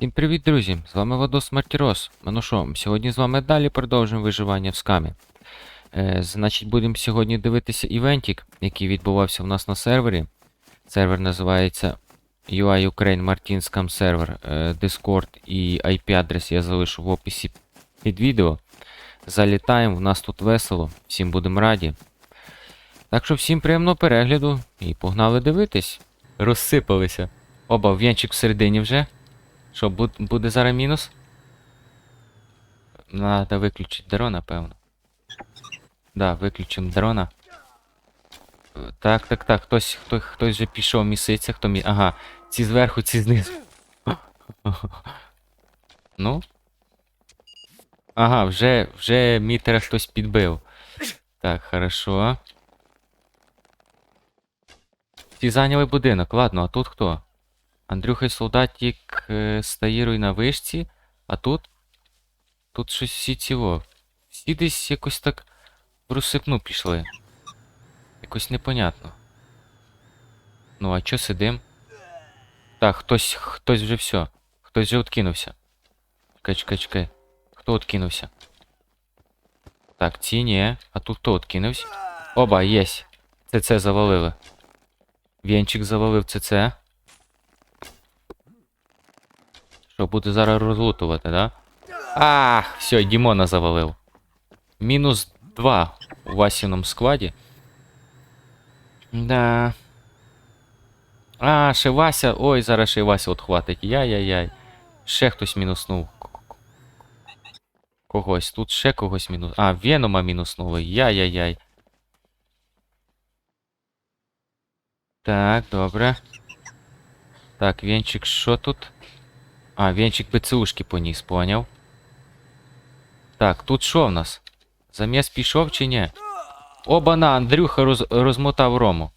Всім привіт, друзі! З вами Владос Мартірос. Ну що, сьогодні з вами далі продовжуємо виживання в скамі. Е, значить, будемо сьогодні дивитися івентик, який відбувався у нас на сервері. Сервер називається UI Ukraine Martin Scam Server. Е, Discord і IP-адрес я залишу в описі під відео. Залітаємо, в нас тут весело, всім будемо раді. Так що всім приємного перегляду і погнали дивитись. Розсипалися. Оба, в'янчик всередині вже. Що, буд- буде зараз мінус? Надо виключити дрона, певно. Да, виключимо дрона. Так, так, так, хтось, хто, хтось вже пішов міситься, хто мі. Ага, ці зверху, ці знизу. ну. Ага, вже, вже мітера хтось підбив. Так, хорошо. Ці зайняли будинок, ладно, а тут хто? Андрюха солдатик е, стаїруй на вишці, а тут. Тут щось всі ціло. Всі десь якось так в розсипну пішли. Якось непонятно. Ну, а чо сидим? Так, хтось, хтось вже все. Хтось вже откинувся. Чекай, чекай, чекай. Хто откинувся? Так, ці ні. А тут хто откинувся? Оба, єсть. ЦЦ завалили. Венчик завалив ЦЦ. Що буде зараз розлутувати, да? Ах, все, Дімона завалив. Мінус 2 у Васіному складі. Да. А, ще Вася. Ой, зараз ще Вася отхватить. Яй-яй-яй. Ще хтось мінуснув. Когось. Тут ще когось мінус. А, Венома мінуснули. Яй-яй-яй. Так, добре. Так, Венчик, що тут? А, Венчик БЦУшки поніс, поняв. Так, тут що в нас? Заміс пішов чи ні? Оба-на, Андрюха роз, розмотав Рому.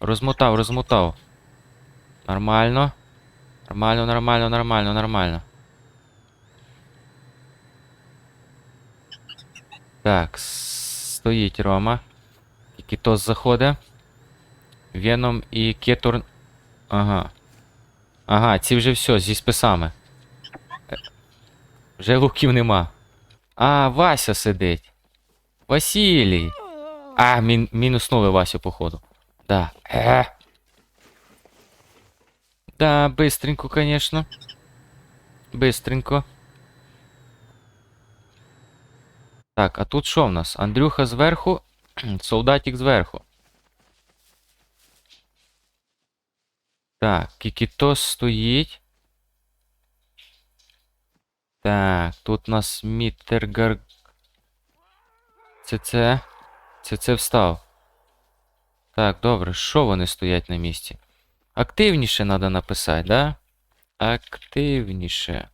Розмотав, розмотав. Нормально. Нормально, нормально, нормально, нормально. Так, стоїть Рома. Кітос заходить. Веном і Кетурн. Ага. Ага, ці вже все, зі списами. Вже луків нема. А, Вася сидить. Василій. А, мін, мінуснули Васю, походу. Да. Е. Да, быстренько, конечно. Быстренько. Так, а тут що в нас? Андрюха зверху, солдатик зверху. Так, Кікітос стоїть. Так, тут у нас Міттергар... Це це. Це встав. Так, добре, що вони стоять на місці? Активніше треба написати, да? Активніше.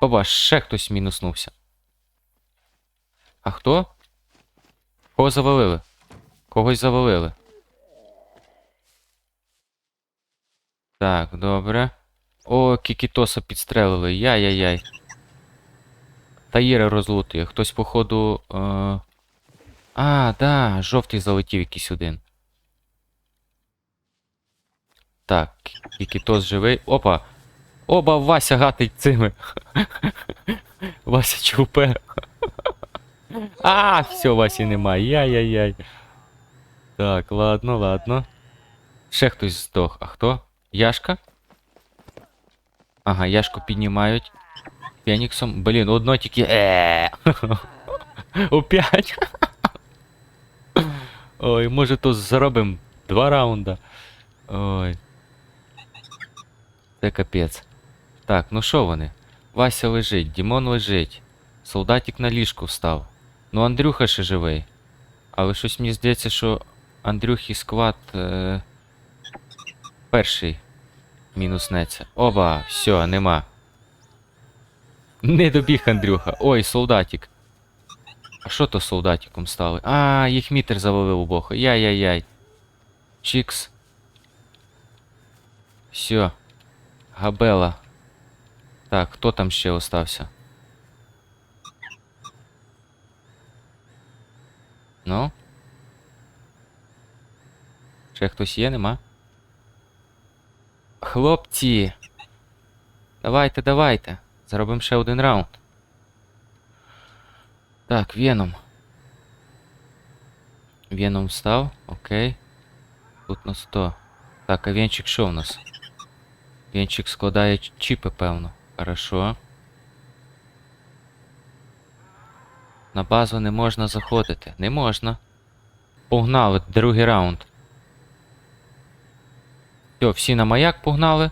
Оба, ще хтось мінуснувся. А хто? Кого завалили? Когось завалили. Так, добре. О, Кікітоса підстрелили. Яй-яй-яй. Таїра розлутує. Хтось, походу. Е... А, да, жовтий залетів якийсь один. Так, Кікітос живий. Опа! Оба, Вася гатить цими. Вася чупе. А, все, Васі немає. Яй-яй-яй. Так, ладно, ладно. Ще хтось здох. А хто? Яшка? Ага, Яшку піднімають. Феніксом. Блін, одно тільки. Е. Опять. Ой, може то заробимо два раунда. Ой. Це капець. Так, ну що вони? Вася лежить, Дімон лежить. Солдатик на ліжку встав. Ну, Андрюха ще живий. Але щось мені здається, що Андрюхі склад е... перший Мінуснеться. Оба, все, нема. Не добіг Андрюха. Ой, солдатик. А що то солдатиком стали? А, їх мітер завалив у боха. Яй-яй-яй. Чікс. Все. Габела. Так, хто там ще остався? Ну? Ще хтось є, нема? Хлопці, Давайте, давайте. Заробимо ще один раунд. Так, Веном. Веном встав, окей. Тут на 100. Так, а Венчик що в нас? Венчик складає чіпи, певно. Хорошо. На базу не можна заходити. Не можна. Погнали, другий раунд. Все, всі на маяк погнали.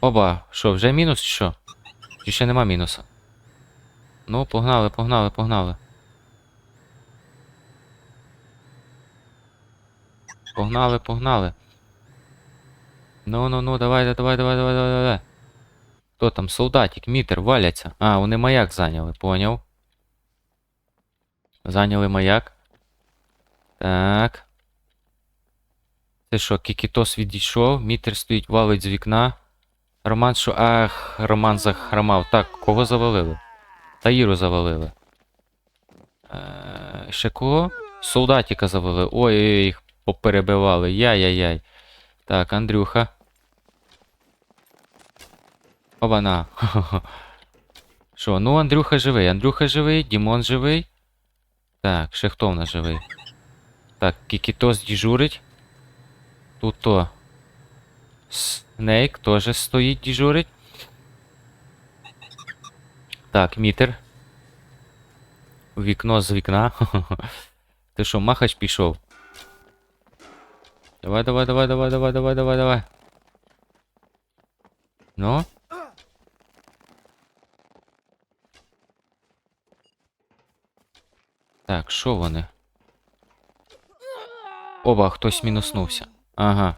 Оба, що, вже мінус чи що? Чи ще нема мінуса? Ну, погнали, погнали, погнали. Погнали, погнали. Ну, ну, ну, давай, давай, давай, давай, давай, давай. Хто там? Солдатик, мітер, валяться. А, вони маяк зайняли, поняв. Зайняли маяк. Так. Це що, Кікітос відійшов, мітер стоїть, валить з вікна. Роман що. Ах, Роман захромав. Так, кого завалили? Таїру завалили. Е, ще кого? Солдатіка завалили. Ой, їх поперебивали. Яй-яй-яй. Так, Андрюха. Оба-на. Що, ну Андрюха живий. Андрюха живий, Дімон живий. Так, ще хто в нас живий? Так, Кікітос діжурить. Тут то. Снейк теж стоїть, діжурить. Так, мітер. Вікно з вікна. Ти що, махач пішов? Давай, давай, давай, давай, давай, давай, давай, давай. Ну? Так, що вони? Оба, хтось мінуснувся. Ага.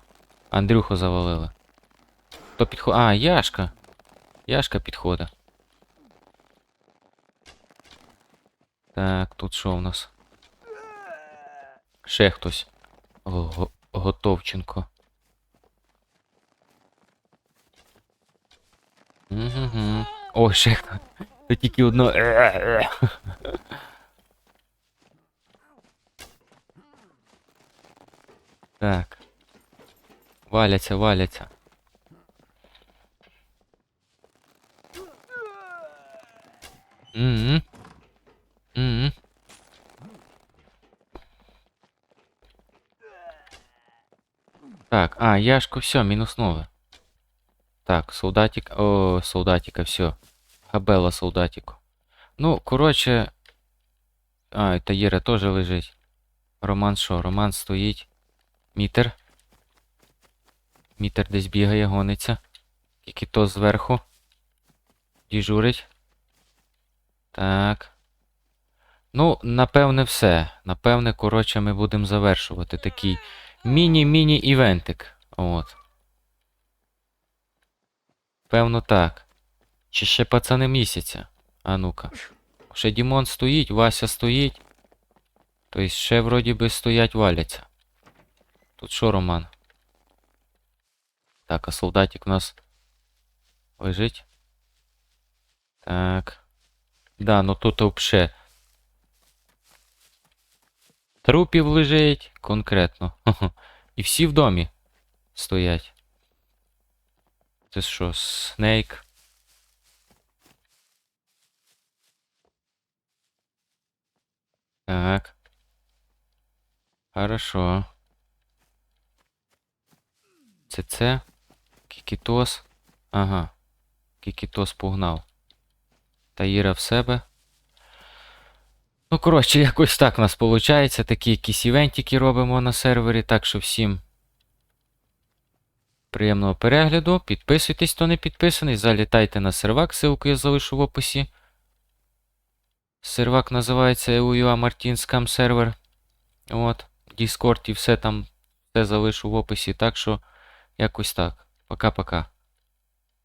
Андрюху завалили. Хто підходить? А, Яшка. Яшка підходить. Так, тут що у нас? Ще хтось. Го- Готовченко. Угу. О, ще хто. Тут тільки одно. Так. Валяться, валяться. Угу. Угу. Так, а, Яшку все, минуснули. Так, солдатик. О, солдатика, все. Хабела солдатику. Ну, коротше. А, і Таїра теж лежить. Роман що? Роман стоїть. Мітер. Мітер десь бігає, гониться. Тільки то зверху. Діжурить. Так. Ну, напевне, все. Напевне, коротше, ми будемо завершувати такий міні-міні-івентик. От. Певно, так. Чи ще пацани місяця? А ну-ка. Ще Дімон стоїть, Вася стоїть. Тобто ще вроді би стоять валяться. Тут що, Роман? Так, а солдатик у нас лежить. Так. Да, ну тут вообще. Трупів лежить конкретно. І всі в домі стоять. Це що, Снейк? Так. Хорошо. Це це. Кікітос. Ага. Кікітос погнав. Таїра в себе. Ну, коротше, якось так у нас виходить. Такі якісь івентики робимо на сервері. Так що всім приємного перегляду. Підписуйтесь, хто не підписаний. Залітайте на сервак, ссылку я залишу в описі. Сервак називається EUA Martin Scam Server. От. Discord і все там все залишу в описі. Так що якось так. Пока-пока.